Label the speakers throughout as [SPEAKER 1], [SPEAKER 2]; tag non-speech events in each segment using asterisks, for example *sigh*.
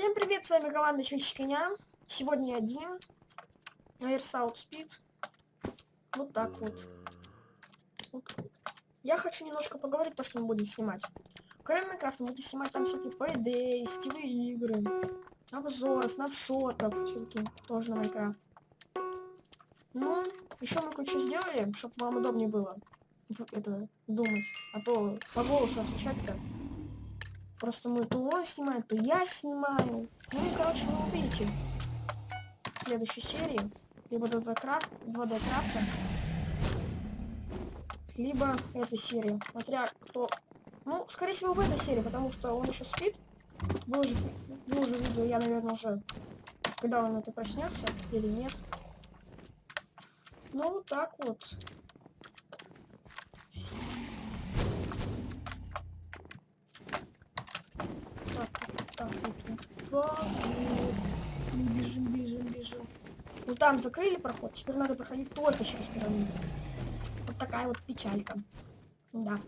[SPEAKER 1] Всем привет, с вами команда Чмельчикиня. Сегодня я один. Airsound Speed. Вот так вот. вот. Я хочу немножко поговорить то, что мы будем снимать. Кроме Майнкрафта, мы будем снимать там всякие PD, сетевые игры, обзоры, снапшотов, все-таки тоже на Майнкрафт. Ну, еще мы кое-что сделали, чтобы вам удобнее было *laughs* это думать. А то по голосу отвечать-то Просто мы то он снимает, то я снимаю. Ну и, короче, вы увидите в следующей серии. Либо 2D, крафт, 2D крафта, либо этой серии. Смотря кто... Ну, скорее всего, в этой серии, потому что он еще спит. Выложу видео я, наверное, уже, когда он это проснется или нет. Ну, так вот. Так, Мы бежим, бежим, бежим. Ну там закрыли проход, теперь надо проходить только через пирамиду. Вот такая вот печалька. Да.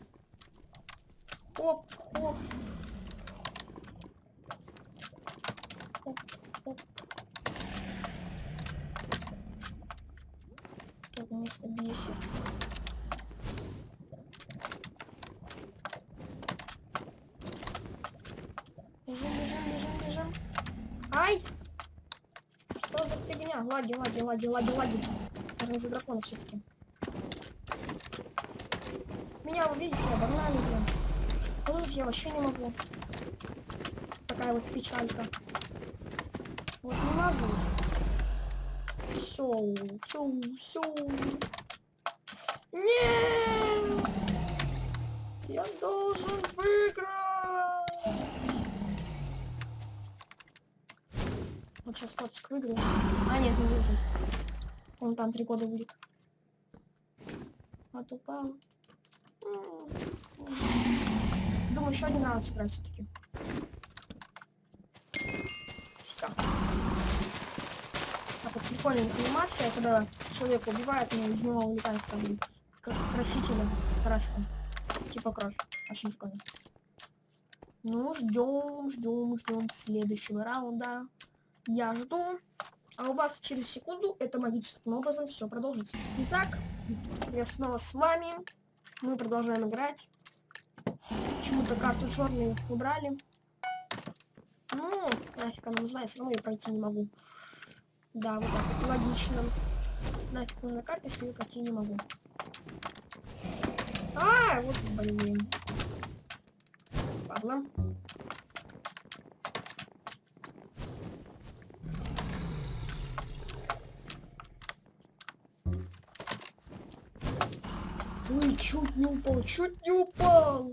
[SPEAKER 1] Хоп, хоп. Тут место бесит. Бежим, бежим, бежим, бежим. Ай! Что за фигня? Лаги, лаги, лаги, лаги, лаги. Наверное, из-за дракона все-таки. Меня, вы видите, обогнали, блин. Плыть я вообще не могу. Такая вот печалька. Вот не могу. Все, все, все. Нет! Я должен выиграть! Вот сейчас котик выиграет. А, нет, не выиграет. Он там три года будет. Вот упал. Думаю, еще один раунд сыграть все-таки. Все. Так вот прикольная анимация, когда человека убивает, и из него улетает там красители красный. Типа кровь. Очень прикольно. Ну, ждем, ждем, ждем следующего раунда. Я жду. А у вас через секунду это магическим образом все продолжится. Итак, я снова с вами. Мы продолжаем играть. Почему-то карту черную убрали. Ну, нафиг она нужна, я все равно ее пройти не могу. Да, вот так вот логично. Нафиг на карте, если ее пройти не могу. А, вот блин. Падла. Ой, чуть не упал, чуть не упал.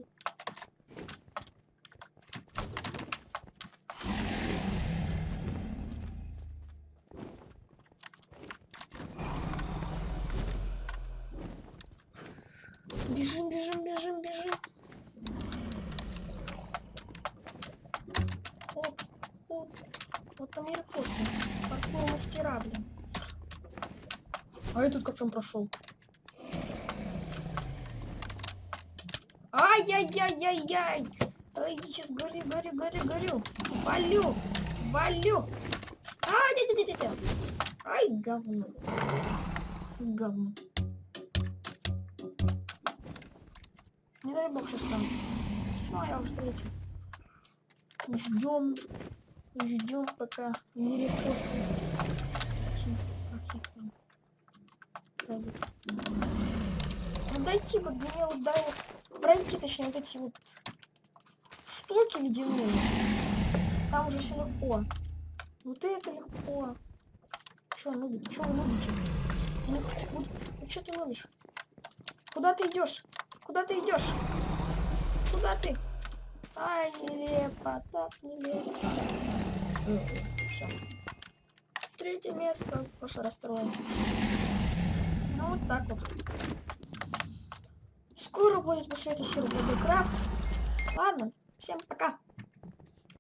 [SPEAKER 1] Бежим, бежим, бежим, бежим. Оп, оп. Вот там Яркосы. Паркур мастера, блин. А я тут как там прошел? Ай-яй-яй-яй-яй. Ай, сейчас горю, горю, горю, горю. Валю, валю. А, дядя-дядя. Ай, говно. Говно. Не дай бог, сейчас там. Все, я уже третий. Ждем. Ждем, пока перекосы. Как их там? Ну дойти бы, мне дай пройти, точнее, вот эти вот штуки ледяные. Там уже все легко. Вот это легко. Че, нубит? Че вы нубите? Ну, вот, ну что ты нубишь? Куда ты идешь? Куда ты идешь? Куда ты? Ай, нелепо, так нелепо. Все. Третье место. Прошлый расстроен. Ну вот так вот. Будет после этой серии Крафт. Ладно, всем пока.